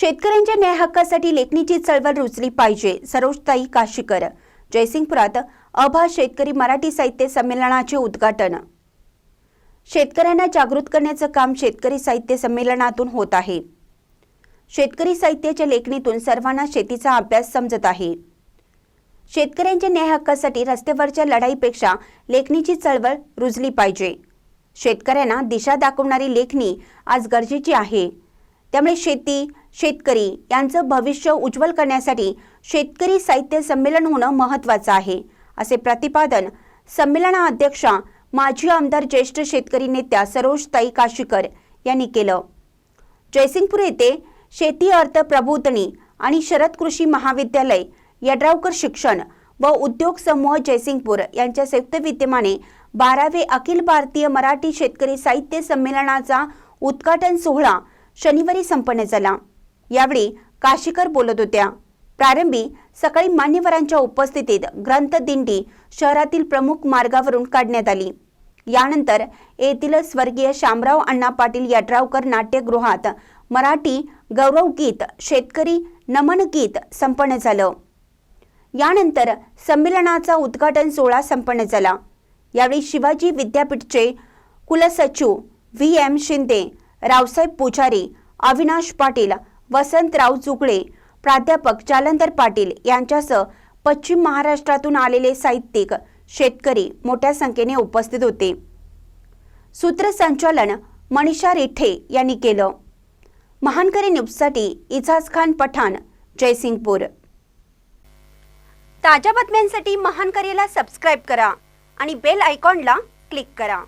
शेतकऱ्यांच्या न्याय हक्कासाठी लेखणीची चळवळ रुजली पाहिजे. सरोजताई काशीकर. जयसिंगपुरात अभा शेतकरी मराठी साहित्य संमेलनाचे उद्घाटन. शेतकऱ्यांना जागृत करण्याचं काम शेतकरी साहित्य संमेलनातून होत आहे. शेतकरी साहित्याच्या लेखणीतून सर्वांना शेतीचा अभ्यास समजत आहे. शेतकऱ्यांच्या न्याय हक्कासाठी रस्त्यावरच्या लढाईपेक्षा लेखणीची चळवळ रुजली पाहिजे. शेतकऱ्यांना दिशा दाखवणारी लेखणी आज गरजेची आहे. त्यामुळे शेती शेतकरी यांचं भविष्य उज्ज्वल करण्यासाठी शेतकरी साहित्य संमेलन होणं महत्त्वाचं आहे असे प्रतिपादन संमेलनाध्यक्षा माजी आमदार ज्येष्ठ शेतकरी नेत्या सरोजताई काशीकर यांनी केलं. जयसिंगपूर येथे शेती अर्थ प्रबोधनी आणि शरद कृषी महाविद्यालय यड्रावकर शिक्षण व उद्योग समूह जयसिंगपूर यांच्या संयुक्त विद्यमाने बारावे अखिल भारतीय मराठी शेतकरी साहित्य संमेलनाचा उद्घाटन सोहळा शनिवारी संपन्न झाला. यावेळी काशीकर बोलत होत्या. प्रारंभी सकाळी मान्यवरांच्या उपस्थितीत ग्रंथदिंडी शहरातील प्रमुख मार्गावरून काढण्यात आली. यानंतर येथील स्वर्गीय शामराव अण्णा पाटील यड्रावकर नाट्यगृहात मराठी गौरव गीत शेतकरी नमन गीत संपन्न झालं. यानंतर संमेलनाचा उद्घाटन सोहळा संपन्न झाला. यावेळी शिवाजी विद्यापीठचे कुलसचिव व्ही एम शिंदे रावसाहेब पुजारी अविनाश पाटील वसंतराव जुगळे प्राध्यापक जालंधर पाटील यांच्यासह पश्चिम महाराष्ट्रातून आलेले साहित्यिक शेतकरी मोठ्या संख्येने उपस्थित होते. सूत्रसंचालन मनीषा रिठे यांनी केलं. महानकरी न्यूजसाठी इजाज खान पठाण जयसिंगपूर. ताज्या बातम्यांसाठी महानकरीला सबस्क्राईब करा आणि बेल आयकॉनला क्लिक करा.